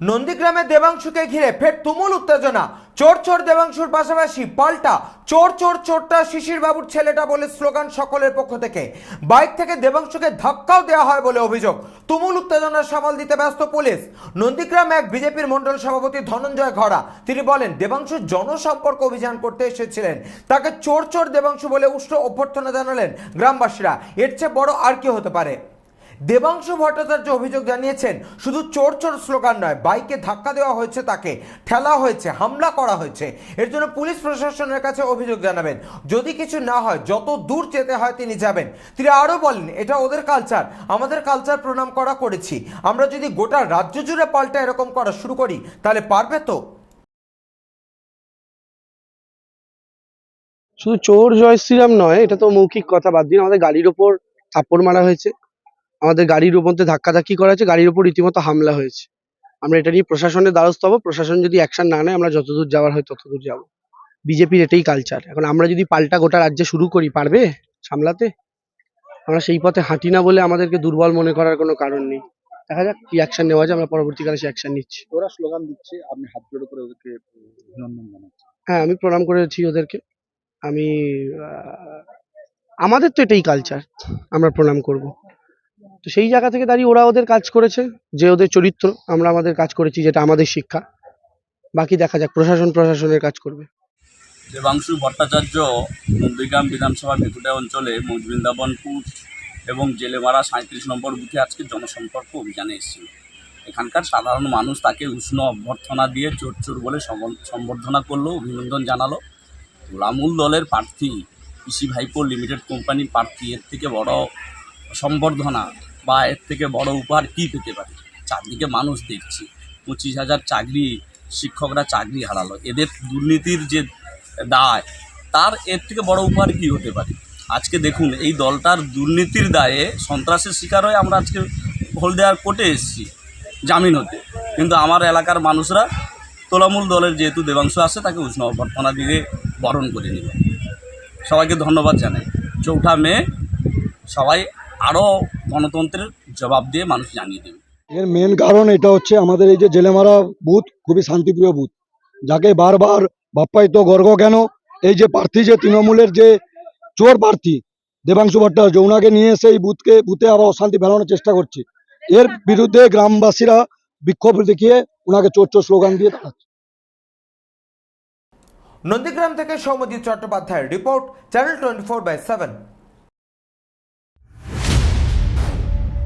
নন্দীগ্রামে দেবাংশুকে ঘিরে ফের তুমুল উত্তেজনা। চোর চোর দেবাংশুর পাশাপাশি পাল্টা চোর চোর চোরটা শিশির বাবুর ছেলেটা বলে স্লোগান সকলের পক্ষ থেকে। বাইক থেকে দেবাংশুকে ধাক্কাও দেওয়া হয় বলে অভিযোগ। তুমুল উত্তেজনার সামাল দিতে ব্যস্ত পুলিশ। নন্দীগ্রাম এক বিজেপির মণ্ডল সভাপতি ধনঞ্জয় ঘরা তিনি বলেন দেবাংশু জনসম্পর্ক অভিযান করতে এসেছিলেন। তাকে চোর চোর দেবাংশু বলে উষ্ণ অভ্যর্থনা জানালেন গ্রামবাসীরা। এর চেয়ে বড় আর কি হতে পারে? দেবাংশু ভট্টাচার্য অভিযোগ জানিয়েছেন, শুধু চোর চোর স্লোগান নয়, বাইকে ধাক্কা দেওয়া হয়েছে তাকে, ঠেলা হয়েছে, হামলা করা হয়েছে। এর জন্য পুলিশ প্রশাসনের কাছে অভিযোগ জানাবেন। যদি কিছু না হয়, যত দূর যেতে হয় তিনি যাবেন। তিনি আরও বলেন, এটা ওদের কালচার আমাদের কালচার প্রণাম করা করেছি। আমরা যদি গোটা রাজ্য জুড়ে পাল্টা এরকম করা শুরু করি, তাহলে পারবে তো? শুধু চোর জয় শ্রীরাম নয়, এটা তো মৌখিক কথা, বাদ দিন আমাদের গাড়ির ওপর থাপ্পড় মারা হয়েছে। আমাদের গাড়ির মধ্যে ধাক্কাধাক্কি করা হয়েছে গাড়ির ওপর রীতিমতো হামলা হয়েছে। আমরা এটা নিয়ে প্রশাসনের দ্বারস্থ হব প্রশাসন যদি অ্যাকশন না নেয় আমরা যতদূর যাওয়ার হয় ততদূর যাব। বিজেপির এটাই কালচার এখন আমরা যদি পাল্টা গোটা রাজ্যে শুরু করি পারবে সামলাতে? আমরা সেই পথে হাঁটি না বলে আমাদেরকে দুর্বল মনে করার কোনো কারণ নেই। দেখা যাক কি অ্যাকশন নেওয়া যায় আমরা পরবর্তীকালে সেই অ্যাকশন নিচ্ছি। ওরা স্লোগান দিচ্ছে আপনি হাত জোড়ো করে ওদেরকে অভিনন্দন জানাচ্ছেন হ্যাঁ আমি প্রণাম করেছি ওদেরকে। আমি আমাদের তো এটাই কালচার আমরা প্রণাম করব। তো সেই জায়গা থেকে দাঁড়িয়ে ওরা ওদের কাজ করেছে, যে ওদের চরিত্র আমরা আমাদের কাজ করেছি, যেটা আমাদের শিক্ষা। বাকি দেখা যাক, প্রশাসন প্রশাসনের কাজ করবে। দেবাংশু ভট্টাচার্য নন্দীগ্রাম বিধানসভা ভেকুটা অঞ্চলে মজবৃন্দাবনপুর এবং জেলেমারা সাঁত্রিশ নম্বর বুথে আজকে জনসম্পর্ক অভিযানে এসেছিল। এখানকার সাধারণ মানুষ তাকে উষ্ণ অভ্যর্থনা দিয়ে চোর চোর বলে সম্বর্ধনা করল, অভিনন্দন জানালো। তোলামূল দলের প্রার্থী কৃষি ভাইপো লিমিটেড কোম্পানির প্রার্থী, এর থেকে বড় সম্বর্ধনা বা এর থেকে বড় উপহার কী পেতে পারে? চারদিকে মানুষ দেখছি, পঁচিশ হাজার চাকরি, শিক্ষকরা চাকরি হারালো। এদের দুর্নীতির যে দায়, তার এর থেকে বড় উপহার কী হতে পারে? আজকে দেখুন, এই দলটার দুর্নীতির দায়ে সন্ত্রাসের শিকার হয়ে আমরা আজকে হলদিয়ার কোর্টে এসেছি, জামিন হতে। কিন্তু আমার এলাকার মানুষরা তোলামূল দলের যেহেতু দেবাংশ আছে, তাকে উষ্ণ অভ্যর্থনা দিয়ে বরণ করে নিল। সবাইকে ধন্যবাদ জানাই। চৌঠা মে, সবাই আরও গণতন্ত্রের জবাব দিয়ে মানুষ জানিয়ে দেবে। এর মেন কারণ এটা হচ্ছে আমাদের এই যে জেলেমারা বুথ খুবই শান্তিপ্রিয় বুথ। যাকে বারবার বাপ্পায়িত গর্গ কেন? এই যে প্রার্থী যে তৃণমূলের যে চোর প্রার্থী দেবাংশু ভট্টাচার্য ওনাকে নিয়ে এসে এই বুথকে বুথে আবার অশান্তি ফেলানোর চেষ্টা করছে। এর বিরুদ্ধে গ্রামবাসীরা বিক্ষোভ দেখিয়ে ওনাকে চোর চোর স্লোগান দিয়ে তাড়াচ্ছে নন্দীগ্রাম থেকে সৌমজিৎ চট্টোপাধ্যায়ের report channel twenty four by seven.